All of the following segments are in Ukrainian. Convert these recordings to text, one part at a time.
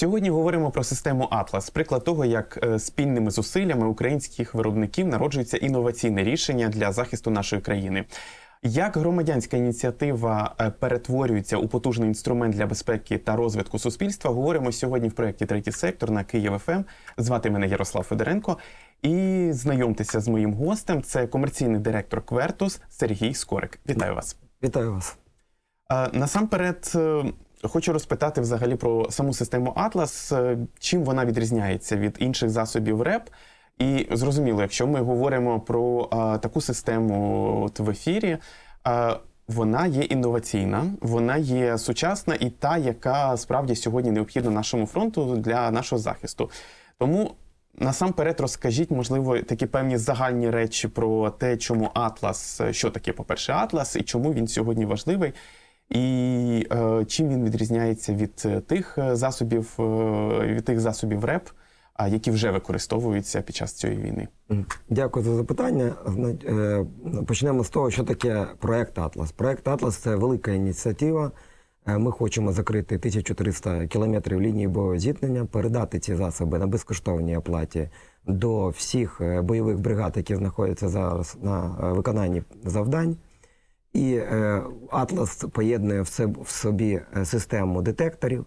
Сьогодні говоримо про систему Атлас, приклад того, як е, спільними зусиллями українських виробників народжується інноваційне рішення для захисту нашої країни. Як громадянська ініціатива е, перетворюється у потужний інструмент для безпеки та розвитку суспільства, говоримо сьогодні в проєкті Третій сектор на Київ ФМ. Звати мене Ярослав Федоренко. І знайомтеся з моїм гостем. Це комерційний директор Квертус Сергій Скорик. Вітаю вас. Вітаю вас. Е, Насамперед хочу розпитати взагалі про саму систему Atlas, е, чим вона відрізняється від інших засобів РЕП. І зрозуміло, якщо ми говоримо про е, таку систему от в ефірі, е, вона є інноваційна, вона є сучасна і та, яка справді сьогодні необхідна нашому фронту для нашого захисту. Тому насамперед розкажіть, можливо, такі певні загальні речі про те, чому Атлас, що таке, по-перше, Атлас, і чому він сьогодні важливий, і е, чим він відрізняється від е, тих е, засобів, е, від тих засобів РЕП, а які вже використовуються під час цієї війни. Дякую за запитання. Почнемо з того, що таке проект Атлас. Проект Атлас це велика ініціатива. Ми хочемо закрити 1300 кілометрів лінії бойового зіткнення, передати ці засоби на безкоштовній оплаті до всіх бойових бригад, які знаходяться зараз на виконанні завдань. І е, Атлас поєднує в собі е, систему детекторів,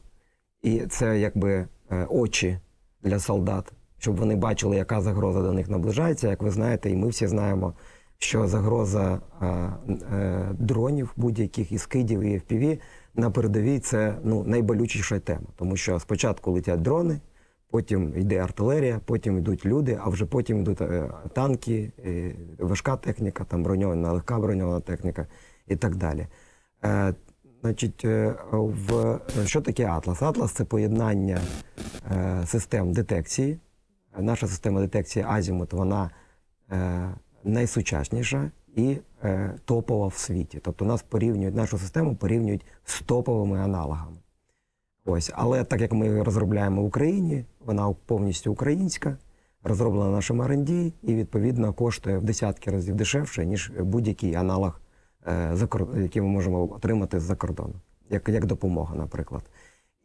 і це якби е, очі для солдат, щоб вони бачили, яка загроза до них наближається. Як ви знаєте, і ми всі знаємо, що загроза дронів, будь-яких і скидів, і FPV на передовій це ну, найболючіша тема. Тому що спочатку летять дрони, потім йде артилерія, потім йдуть люди, а вже потім йдуть е, танки, е, важка техніка, там броньована, легка броньована техніка і так далі. Е, Значить, в що таке Атлас? Атлас це поєднання систем детекції. Наша система детекції Азімут, вона найсучасніша і топова в світі. Тобто нас порівнюють, нашу систему порівнюють з топовими аналогами. Ось, але так як ми розробляємо в Україні, вона повністю українська, розроблена нашим R&D і відповідно коштує в десятки разів дешевше, ніж будь-який аналог, е, який ми можемо отримати з-за кордону, як, як допомога, наприклад.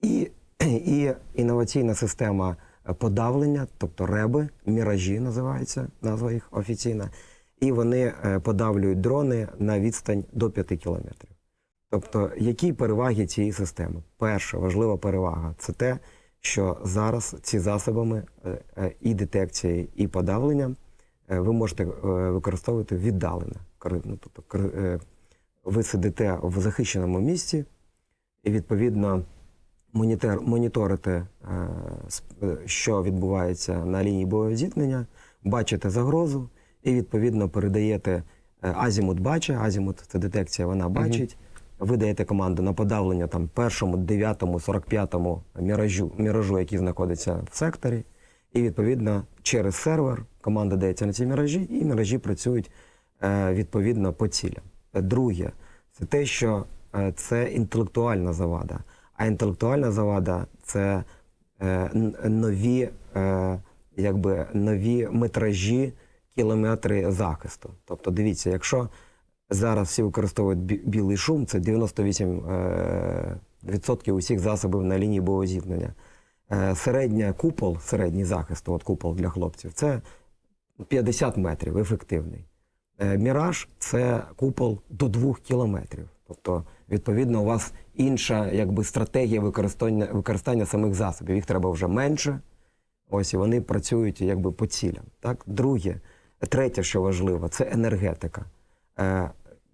І, і інноваційна система подавлення, тобто реби, міражі називається назва їх офіційна, і вони е, подавлюють дрони на відстань до 5 кілометрів. Тобто, які переваги цієї системи? Перша важлива перевага це те, що зараз ці засобами е, е, і детекції, і подавлення е, ви можете використовувати віддалено. Ну, тобто, ви сидите в захищеному місці, і відповідно моніторите, що відбувається на лінії бойового зіткнення, бачите загрозу і відповідно передаєте азімут бачить, азімут це детекція, вона бачить. Ви даєте команду на подавлення там першому, дев'ятому, сорок п'ятому міражу, міражу, який знаходиться в секторі. І відповідно через сервер команда дається на ці міражі, і міражі працюють е, відповідно по цілям. Друге, це те, що е, це інтелектуальна завада. А інтелектуальна завада це е, нові, якби нові метражі, кілометри захисту. Тобто, дивіться, якщо зараз всі використовують білий шум, це 98% е, усіх засобів на лінії бойового зіткнення. Е, середня купол, середній захист, от купол для хлопців, це 50 метрів ефективний. Е, Міраж це купол до 2 кілометрів. Тобто, відповідно, у вас інша якби, стратегія використання, використання самих засобів. Їх треба вже менше. Ось і вони працюють якби по цілям. Так? Друге, третє, що важливо, це енергетика. Е,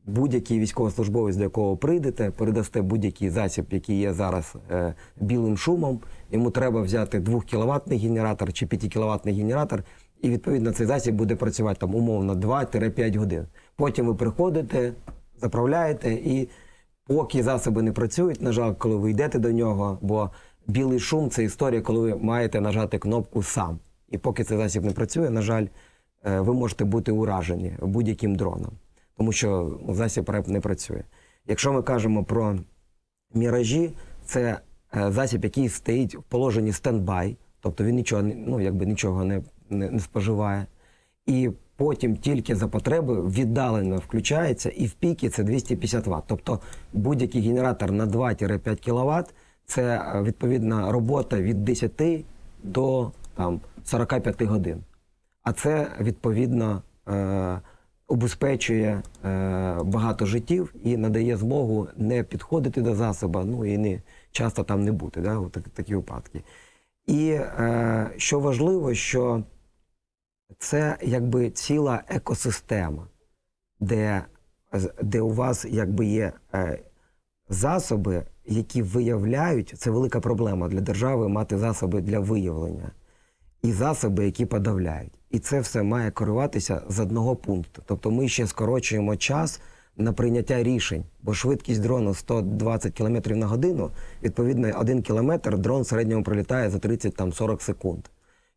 будь-який військовослужбовець, до якого прийдете, передасте будь-який засіб, який є зараз е, білим шумом. Йому треба взяти 2 кВт генератор чи 5 кВт генератор, і відповідно цей засіб буде працювати там умовно 2-5 годин. Потім ви приходите, заправляєте, і поки засоби не працюють, на жаль, коли ви йдете до нього, бо білий шум це історія, коли ви маєте нажати кнопку сам. І поки цей засіб не працює, на жаль, е, ви можете бути уражені будь-яким дроном, тому що засіб РЕП не працює. Якщо ми кажемо про міражі, це е, засіб, який стоїть в положенні стендбай, тобто він нічого, ну, якби нічого не, не, не споживає. І потім тільки за потреби віддалено включається, і в піки це 250 Вт. Тобто будь-який генератор на 2-5 кВт це е, відповідна робота від 10 до там, 45 годин. А це відповідно е, убезпечує е, багато життів і надає змогу не підходити до засобу, ну і не часто там не бути, да, так, такі випадки. І е, що важливо, що це якби ціла екосистема, де, де у вас якби є е, засоби, які виявляють, це велика проблема для держави мати засоби для виявлення і засоби, які подавляють. І це все має керуватися з одного пункту. Тобто ми ще скорочуємо час на прийняття рішень, бо швидкість дрону 120 км на годину, відповідно, один кілометр дрон в середньому пролітає за 30-40 секунд.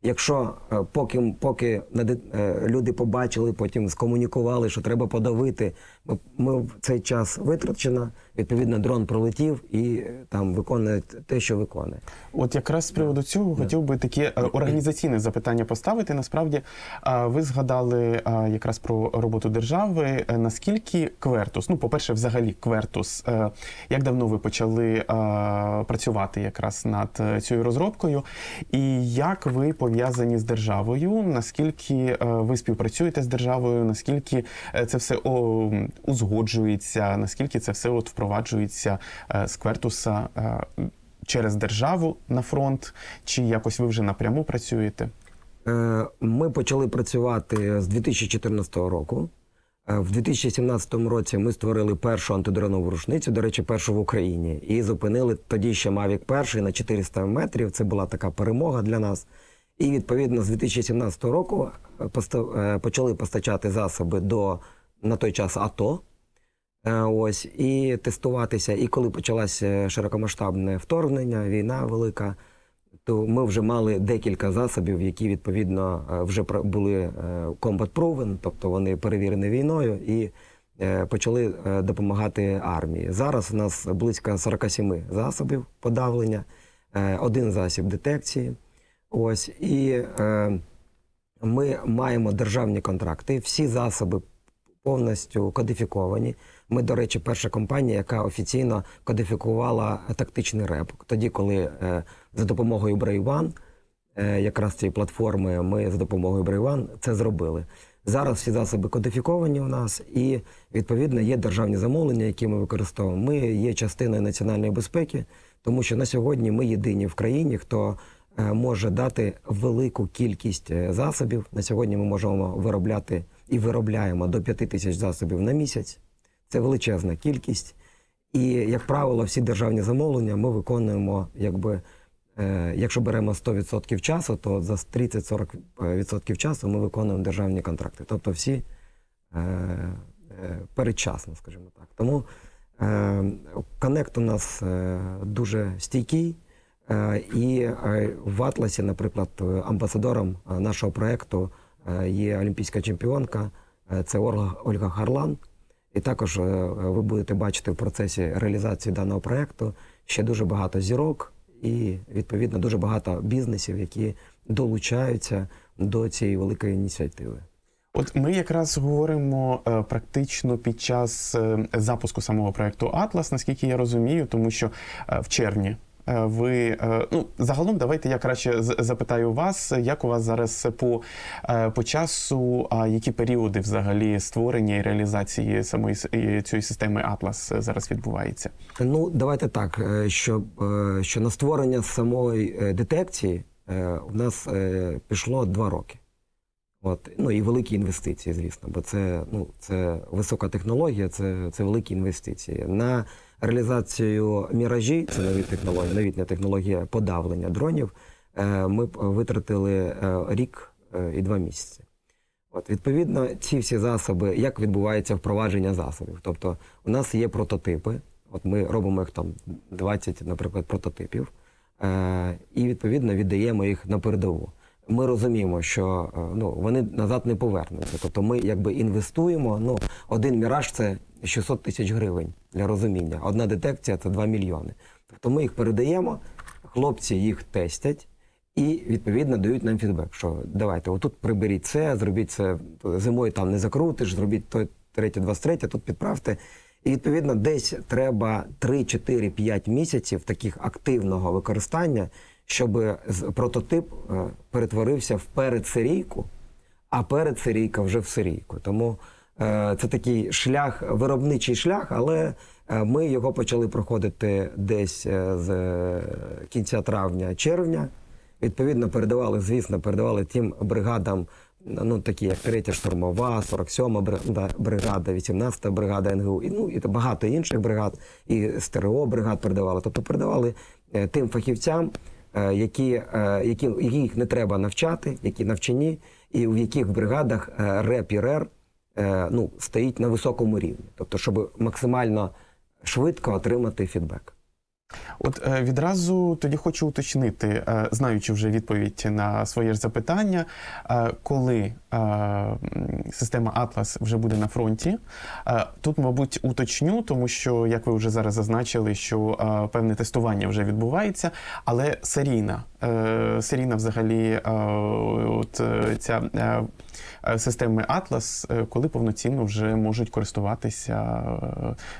Якщо е, поки, поки е, люди побачили, потім скомунікували, що треба подавити, ми, в цей час витрачено, відповідно, дрон пролетів і е, там виконує те, що виконує. От якраз з приводу цього хотів би таке е, організаційне запитання поставити. Насправді, ви згадали якраз про роботу держави. Е, Наскільки Квертус, ну, по-перше, взагалі Квертус, як давно ви почали працювати якраз над цією розробкою, і як ви пов'язані з державою? Наскільки ви співпрацюєте з державою? Наскільки це все о, узгоджується? Наскільки це все от впроваджується е, з Квертуса? е, через державу на фронт, чи якось ви вже напряму працюєте? Е, Ми почали працювати з 2014 року. В 2017 році ми створили першу антидронову рушницю, до речі, першу в Україні, і зупинили тоді ще Mavic перший на 400 метрів. Це була така перемога для нас. І відповідно з 2017 року почали постачати засоби до на той час АТО. Е, Ось і тестуватися. І коли почалося широкомасштабне вторгнення, війна велика, то ми вже мали декілька засобів, які відповідно е, вже були е, combat proven, тобто вони перевірені війною і е, почали е, допомагати армії. Зараз у нас близько 47 засобів подавлення, е, один засіб детекції. Ось і е, ми маємо державні контракти. Всі засоби повністю кодифіковані. Ми, до речі, перша компанія, яка офіційно кодифікувала тактичний реп. Тоді, коли е, за допомогою One, е, якраз цієї платформи, ми за допомогою One це зробили. Зараз всі засоби кодифіковані у нас, і відповідно є державні замовлення, які ми використовуємо. Ми є частиною національної безпеки, тому що на сьогодні ми єдині в країні, хто може дати велику кількість е, засобів. На сьогодні ми можемо виробляти і виробляємо до 5 тисяч засобів на місяць. Це величезна кількість. І, як правило, всі державні замовлення ми виконуємо, якби, е, якщо беремо 100% часу, то за 30-40% часу ми виконуємо державні контракти. Тобто всі е, е, передчасно, скажімо так. Тому е, коннект у нас е, дуже стійкий. Е, І е, в Атласі, наприклад, е, амбасадором нашого проєкту є олімпійська чемпіонка, це Ольга, Харлан. І також ви будете бачити в процесі реалізації даного проєкту ще дуже багато зірок і, відповідно, дуже багато бізнесів, які долучаються до цієї великої ініціативи. От ми якраз говоримо практично під час запуску самого проекту Атлас, наскільки я розумію, тому що в червні. Е, Ви е, ну загалом давайте я краще запитаю вас, як у вас зараз по, е, по часу, а які періоди взагалі створення і реалізації самої цієї системи Атлас зараз відбувається? Ну, давайте так, що, що на створення самої детекції у нас пішло два роки. От, ну і великі інвестиції, звісно, бо це, ну, це висока технологія, це, це великі інвестиції. На реалізацію міражі, це нові технології, новітня технологія подавлення дронів. е, Ми витратили е, рік е, і два місяці. От, відповідно, ці всі засоби, як відбувається впровадження засобів? Тобто, у нас є прототипи, от ми робимо їх там 20, наприклад, прототипів, і відповідно віддаємо їх на передову. Ми розуміємо, що ну, вони назад не повернуться. Тобто ми якби інвестуємо. Ну, один міраж це 600 тисяч гривень для розуміння. Одна детекція це 2 мільйони. Тобто ми їх передаємо, хлопці їх тестять. І відповідно дають нам фідбек, що давайте, отут приберіть це, зробіть це зимою там не закрутиш, зробіть той третє, 23, тут підправте. І відповідно десь треба 3-4-5 місяців таких активного використання, щоб прототип е, перетворився в передсерійку, а передсерійка вже в серійку. Тому це такий шлях, виробничий шлях, але е, ми його почали проходити десь е, з е, кінця травня-червня. Відповідно, передавали, звісно, передавали тим бригадам, ну такі як 3 штурмова, 47 бригада, бригада, 18 бригада НГУ, і, ну і багато інших бригад, і СТРО бригад передавали. Тобто передавали е, тим фахівцям, е, які, е, які, яких не треба навчати, які навчені, і в яких бригадах е, РЕП і РЕР е, ну, стоїть на високому рівні. Тобто, щоб максимально швидко отримати фідбек. От е, відразу тоді хочу уточнити, е, знаючи вже відповідь на своє ж запитання, е, коли система Atlas вже буде на фронті. Тут, мабуть, уточню, тому що, як ви вже зараз зазначили, що певне тестування вже відбувається, але серійна, серійна взагалі, от ця Atlas, е, коли повноцінно вже можуть користуватися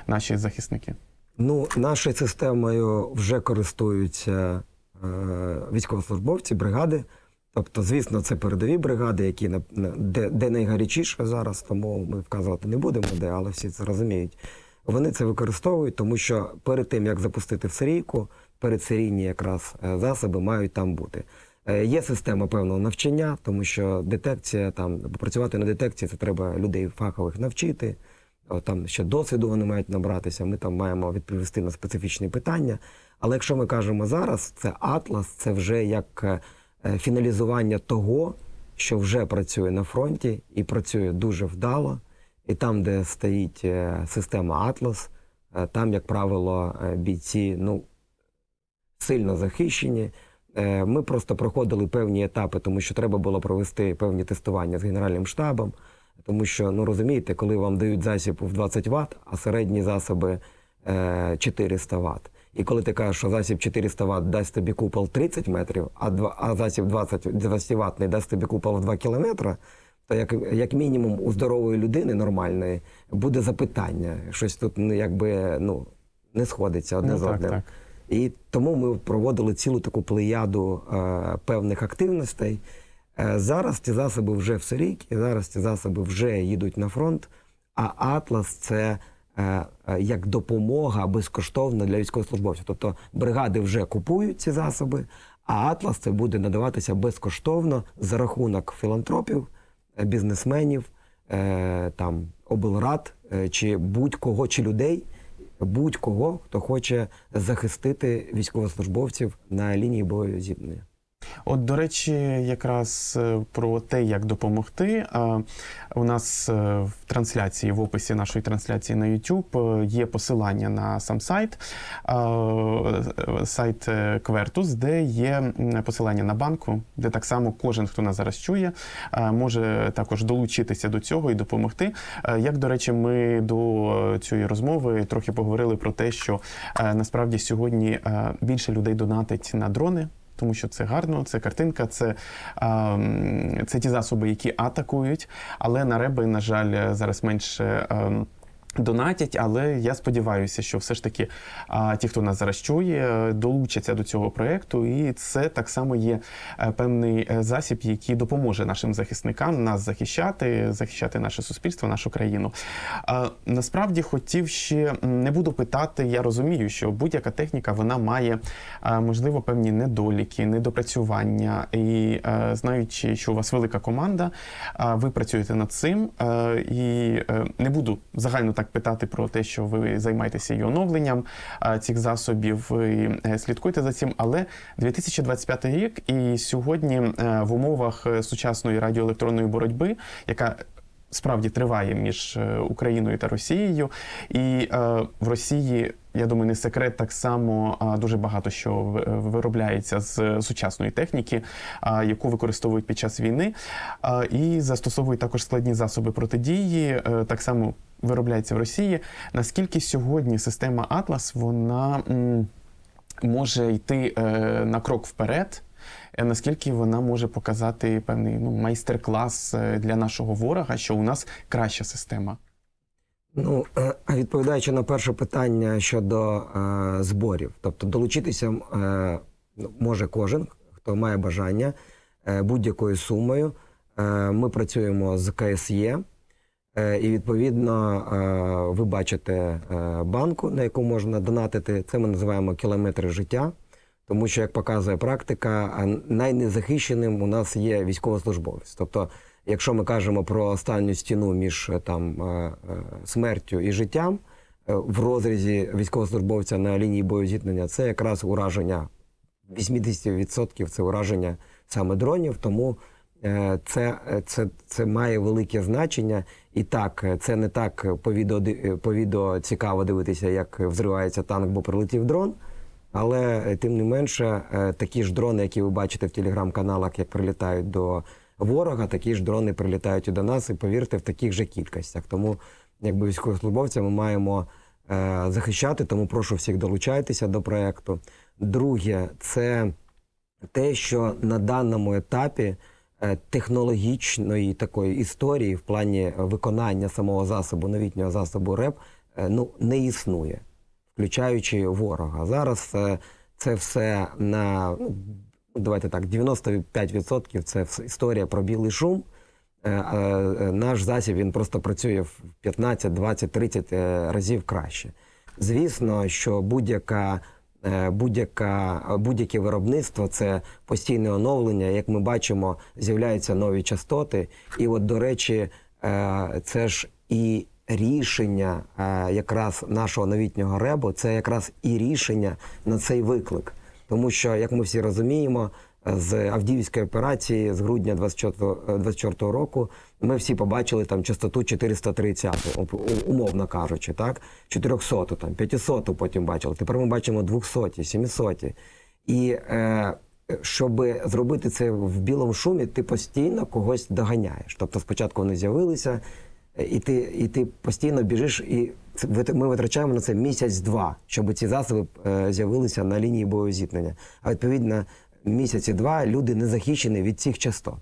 наші захисники. Ну, нашою системою вже користуються е, військовослужбовці, бригади. Тобто, звісно, це передові бригади, які де, де найгарячіше зараз, тому ми вказувати не будемо, де, але всі це розуміють. Вони це використовують, тому що перед тим, як запустити в серійку, передсерійні якраз е, засоби мають там бути. Е, Є система певного навчання, тому що детекція, там працювати на детекції, це треба людей фахових навчити. О, Там ще досвіду вони мають набратися. Ми там маємо відповісти на специфічні питання. Але якщо ми кажемо зараз, це атлас, це вже як е, е, фіналізування того, що вже працює на фронті і працює дуже вдало. І там, де стоїть е, система Атлас, е, там, як правило, е, бійці ну, сильно захищені. Е, Ми просто проходили певні етапи, тому що треба було провести певні тестування з Генеральним штабом. Тому що, ну розумієте, коли вам дають засіб в 20 Вт, а середні засоби е, 400 Вт. І коли ти кажеш, що засіб 400 Вт дасть тобі купол 30 метрів, а, два, а засіб 20, 20 Вт дасть тобі купол в 2 кілометри, то як, як мінімум у здорової людини нормальної буде запитання. Щось тут ну, якби ну, не сходиться одне Ну, з так, так. І тому ми проводили цілу таку плеяду е, певних активностей. Е, зараз ці засоби вже в серійці, зараз ці засоби вже їдуть на фронт. А Атлас це е, е, як допомога безкоштовна для військовослужбовців. Тобто бригади вже купують ці засоби, а Атлас це буде надаватися безкоштовно за рахунок філантропів, бізнесменів, там облрад чи будь-кого, чи людей, будь-кого, хто хоче захистити військовослужбовців на лінії бойового зіткнення. От, до речі, якраз е, про те, як допомогти. У нас е, в трансляції, в описі нашої трансляції на YouTube е, є посилання на сам сайт, сайт Квертус, де є посилання на банку, де так само кожен, хто нас зараз чує, може також долучитися до цього і допомогти. Як, до речі, ми до цієї розмови трохи поговорили про те, що насправді сьогодні більше людей донатить на дрони тому що це гарно, це картинка, це, а, це ті засоби, які атакують. Але на реби, на жаль, зараз менше. ем, Донатять, але я сподіваюся, що все ж таки а, ті, хто нас зараз чує, долучаться до цього проєкту, і це так само є е, певний е, засіб, який допоможе нашим захисникам нас захищати, захищати наше суспільство, нашу країну. А, насправді хотів ще не буду питати. Я розумію, що будь-яка техніка вона має а, можливо певні недоліки, недопрацювання. І е, знаючи, що у вас велика команда, а, ви працюєте над цим. е, І е, не буду загально так питати про те, що ви займаєтеся і оновленням цих засобів, і е, слідкуйте за цим. Але 2025 рік і сьогодні е, в умовах е, сучасної радіоелектронної боротьби, яка справді триває між Україною та Росією, і в Росії. Я думаю, не секрет так само дуже багато що виробляється з сучасної техніки, яку використовують під час війни, і застосовують також складні засоби протидії. Так само виробляється в Росії. Наскільки сьогодні система Атлас вона може йти е, на крок вперед? е, Наскільки вона може показати певний ну, майстер-клас е, для нашого ворога, що у нас краща система? Ну, відповідаючи на перше питання щодо е, зборів, тобто долучитися е, ну, може кожен, хто має бажання е, будь-якою сумою. Е, ми працюємо з КСЄ, і відповідно е, ви бачите е, банку, на яку можна донатити. Це ми називаємо кілометри життя. Тому що, як показує практика, найнезахищеним у нас є військовослужбовець. Тобто, якщо ми кажемо про останню стіну між е, там е, е, смертю і життям е, в розрізі військовослужбовця на лінії боєзіткнення, це якраз ураження 80% це ураження саме дронів. Тому е, це, е, це, це має велике значення. І так, е, це не так по відео, е, по відео цікаво дивитися, як взривається танк, бо прилетів дрон. Але е, тим не менше, е, такі ж дрони, які ви бачите в телеграм-каналах, як прилітають до ворога, такі ж дрони прилітають і до нас, і повірте, в таких же кількостях. Тому, якби військовослужбовця, ми маємо е, захищати, тому прошу всіх долучайтеся до проекту. Друге, це те, що на даному етапі е, технологічної такої історії в плані виконання самого засобу, новітнього засобу РЕП, е, ну не існує включаючи ворога. Зараз е, це все на ну, давайте так, 95% це історія про білий шум. Е, е, е, Наш засіб він просто працює в 15, 20, 30 е, разів краще. Звісно, що будь-яка е, будь-яке виробництво це постійне оновлення. Як ми бачимо, з'являються нові частоти. І от, до речі, е, це ж і рішення е, якраз нашого новітнього ребу, це якраз і рішення на цей виклик. Тому що, як ми всі розуміємо, з Авдіївської операції з грудня 24, е, 24 року ми всі побачили там частоту 430, оп- умовно кажучи, так? 400, там, 500 потім бачили. Тепер ми бачимо 200, 700. І е, щоб зробити це в білому шумі, ти постійно когось доганяєш. Тобто спочатку вони з'явилися, е, і ти, і ти постійно біжиш, і ми витрачаємо на це місяць-два, щоб ці засоби е, з'явилися на лінії боєзіткнення. А відповідно, місяці два люди не захищені від цих частот.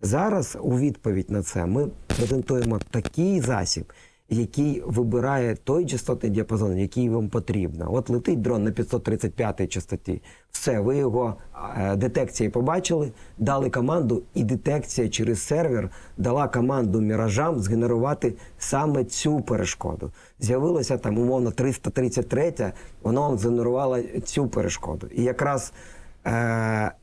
Зараз у відповідь на це ми презентуємо такий засіб, який вибирає той частотний діапазон, який вам потрібно. От летить дрон на 535 частоті. Все, ви його е, детекції побачили, дали команду, і детекція через сервер дала команду міражам згенерувати саме цю перешкоду. З'явилося там умовно 333, воно вам згенерувало цю перешкоду. І якраз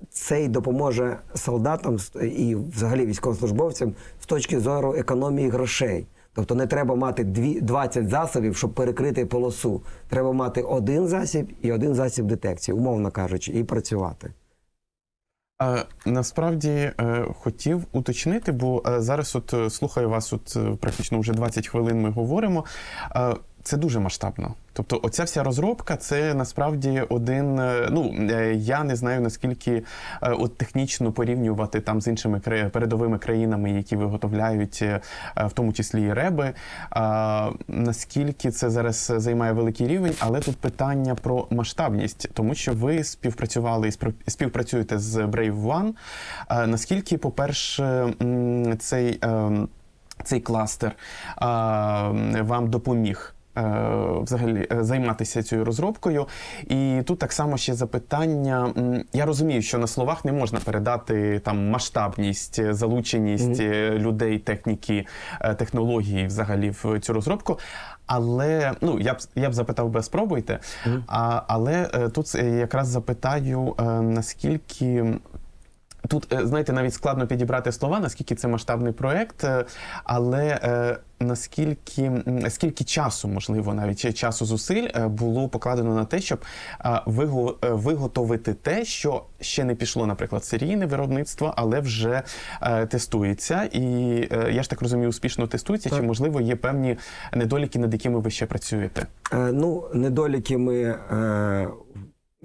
Це й допоможе солдатам і взагалі військовослужбовцям з точки зору економії грошей. Тобто не треба мати дві- 20 засобів, щоб перекрити полосу. Треба мати один засіб і один засіб детекції, умовно кажучи, і працювати. Е, Насправді е, хотів уточнити, бо е, зараз от е, слухаю вас, от е, практично вже 20 хвилин ми говоримо. Це дуже масштабно. Тобто, оця вся розробка це насправді один. е, Ну е, я не знаю наскільки е, от технічно порівнювати там з іншими передовими країнами, які виготовляють, в тому числі і реби. Наскільки це зараз займає великий рівень, але тут питання про масштабність, тому що ви співпрацювали і співпрацюєте з Brave One. Наскільки, по-перше, цей, ем, цей кластер вам допоміг? Е, Взагалі е, займатися цією розробкою, і тут так само ще запитання. Я розумію, що на словах не можна передати там масштабність, е, залученість е, людей, техніки, технології взагалі в цю розробку. Але ну я б я б запитав би, спробуйте. А, але тут якраз запитаю, наскільки. Тут, е, знаєте, навіть складно підібрати слова, наскільки це масштабний проект, е, але е, наскільки скільки часу, можливо, навіть часу зусиль було покладено на те, щоб виго- виготовити те, що ще не пішло, наприклад, серійне виробництво, але вже тестується. І я ж так розумію, успішно тестується. Так. Чи можливо є певні недоліки, над якими ви ще працюєте? Е, Ну, недоліки ми е,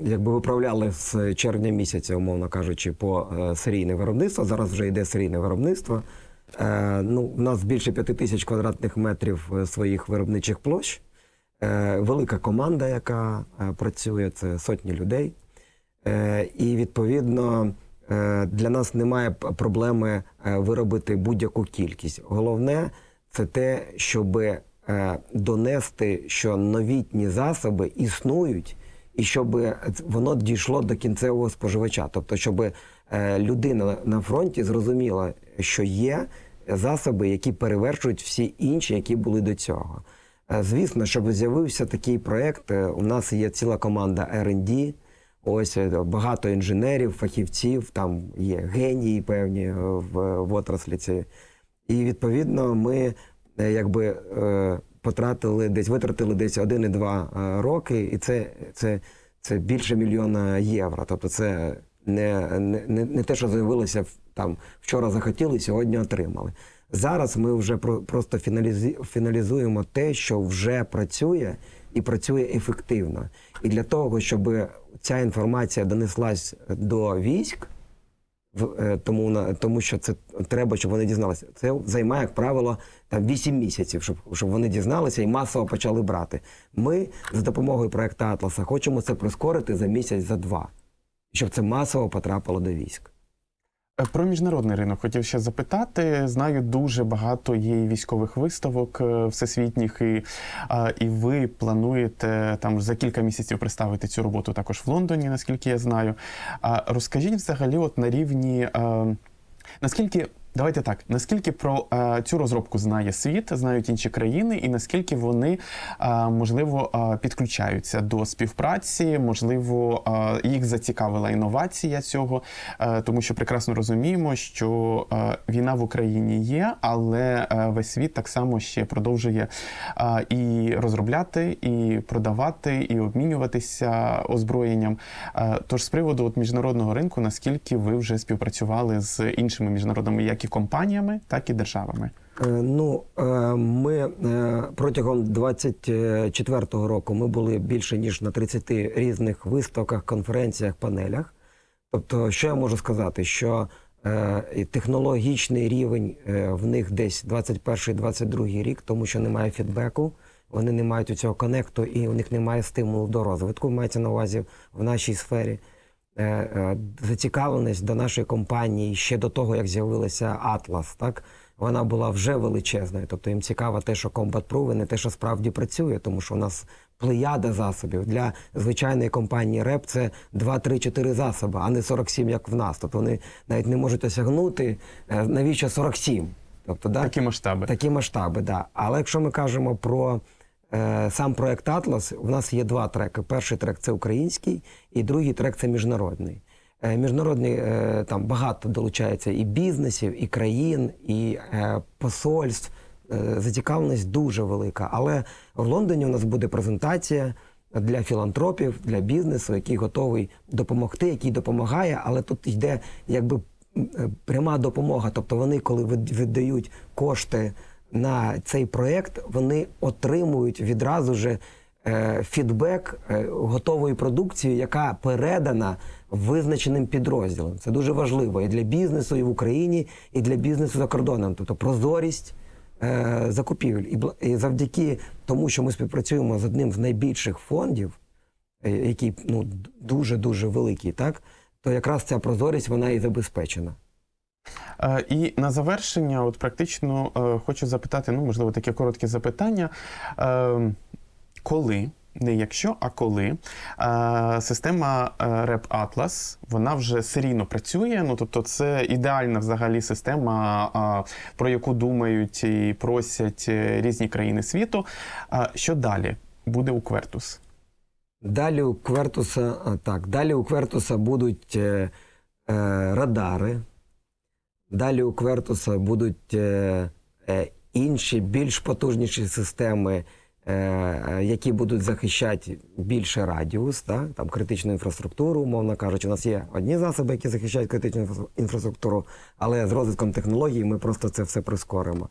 якби виправляли з червня місяця, умовно кажучи, по е, серійне виробництво. Зараз вже йде серійне виробництво. Е, ну, у нас більше п'яти тисяч квадратних метрів е, своїх виробничих площ. Велика команда, яка працює, це сотні людей. І відповідно для нас немає проблеми виробити будь-яку кількість. Головне це те, щоб донести, що новітні засоби існують, і щоб воно дійшло до кінцевого споживача. Тобто, щоб е, людина на фронті зрозуміла, що є засоби, які перевершують всі інші, які були до цього. Е, Звісно, щоб з'явився такий проект, е, у нас є ціла команда R&D, ось е, багато інженерів, фахівців, там є генії певні е, в, в отраслі. І відповідно ми е, якби е, потратили десь, витратили десь 1,2 роки, і це, це, це більше мільйона євро. Тобто це не, не, не, те, що з'явилося там вчора захотіли, сьогодні отримали. Зараз ми вже про, просто фіналізуємо те, що вже працює і працює ефективно. І для того, щоб ця інформація донеслась до військ, е, тому, тому що це треба, щоб вони дізналися. Це займає, як правило, там 8 місяців, щоб, щоб вони дізналися і масово почали брати. Ми за допомогою проекту Атласа хочемо це прискорити за місяць, за два, щоб це масово потрапило до військ. Е, Про міжнародний ринок хотів ще запитати. Знаю, дуже багато є військових виставок е, всесвітніх, і, і ви плануєте там за кілька місяців представити цю роботу також в Лондоні, наскільки я знаю. Розкажіть взагалі, от на рівні е, наскільки. Давайте так, наскільки про е, цю розробку знає світ, знають інші країни, і наскільки вони е, можливо е, підключаються до співпраці, можливо, е, їх зацікавила інновація цього, е, тому що прекрасно розуміємо, що е, війна в Україні є, але е, весь світ так само ще продовжує е, і розробляти, і продавати, і обмінюватися озброєнням. Е, Тож з приводу от міжнародного ринку, наскільки ви вже співпрацювали з іншими міжнародними як і компаніями, так і державами? Е, Ну, е, ми е, протягом 24-го року ми були більше ніж на 30 різних виставках, конференціях, панелях. Тобто, що я можу сказати, що технологічний рівень в них десь 21-22 рік, тому що немає фідбеку, вони не мають у цього конекту і у них немає стимулу до розвитку. Мається на увазі в нашій сфері. Е, е, Зацікавленість до нашої компанії ще до того, як з'явилася Atlas, так вона була вже величезною. Тобто їм цікаво те, що і не те, що справді працює, тому що у нас плеяда засобів для звичайної компанії РЕП це 2, 3, 4 засоби, а не 47, як в нас. Тобто вони навіть не можуть осягнути е, навіщо 47. Тобто, да, Такі масштаби. Такі масштаби, да. Але якщо ми кажемо про сам проект Атлас, у нас є два треки. Перший трек це український, і другий трек це міжнародний. Е, міжнародний е, там багато долучається і бізнесів, і країн, і е, посольств. Е, зацікавленість дуже велика. Але в Лондоні у нас буде презентація для філантропів, для бізнесу, який готовий допомогти, який допомагає, але тут йде якби е, пряма допомога. Тобто вони, коли від- віддають кошти на цей проєкт, вони отримують відразу же е, фідбек е, готової продукції, яка передана визначеним підрозділом. Це дуже важливо і для бізнесу, і в Україні, і для бізнесу за кордоном. Тобто прозорість е, закупівель. І, завдяки тому, що ми співпрацюємо з одним з найбільших фондів, який ну, дуже дуже великий, так то якраз ця прозорість вона і забезпечена. Е, І на завершення, от практично е, хочу запитати, ну можливо, таке коротке запитання. Е, Коли, не якщо, а коли е, система Rep Atlas, вона вже серійно працює. Ну тобто, це ідеальна взагалі система, про яку думають і просять різні країни світу. Що далі буде у Квертус? Далі у Квертуса, так, далі у Квертуса будуть радари. Далі у Квертуса будуть е, е, інші, більш потужніші системи, е, які будуть захищати більше радіус, так? там критичну інфраструктуру, умовно кажучи. У нас є одні засоби, які захищають критичну інфра- інфраструктуру, але з розвитком технологій ми просто це все прискоримо.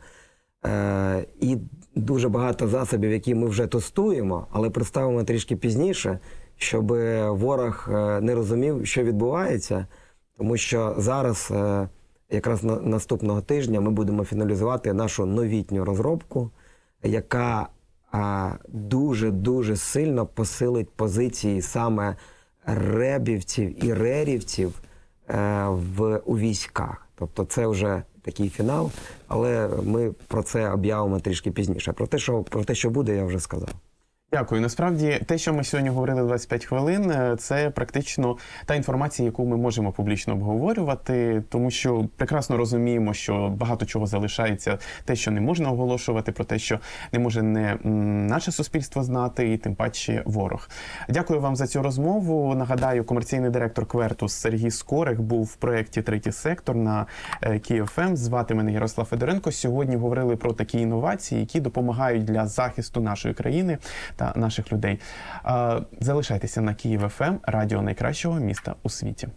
І дуже багато засобів, які ми вже тестуємо, але представимо трішки пізніше, щоб ворог не розумів, що відбувається, тому що зараз, якраз на, наступного тижня, ми будемо фіналізувати нашу новітню розробку, яка дуже дуже сильно посилить позиції саме ребівців і рерівців е, в, у військах. Тобто це вже такий фінал, але ми про це об'явимо трішки пізніше. Про те, що про те, що буде, я вже сказав. Дякую. Насправді, те, що ми сьогодні говорили 25 хвилин, е, це практично та інформація, яку ми можемо публічно обговорювати, тому що прекрасно розуміємо, що багато чого залишається, те, що не можна оголошувати, про те, що не може не наше суспільство знати, і тим паче ворог. Дякую вам за цю розмову. Нагадаю, комерційний директор Квертус Сергій Скорик був в проєкті Третій сектор на е, Київ-ФМ. Звати мене Ярослав Федоренко. Сьогодні говорили про такі інновації, які допомагають для захисту нашої країни та наших людей. Залишайтеся на Київ ФМ, радіо найкращого міста у світі.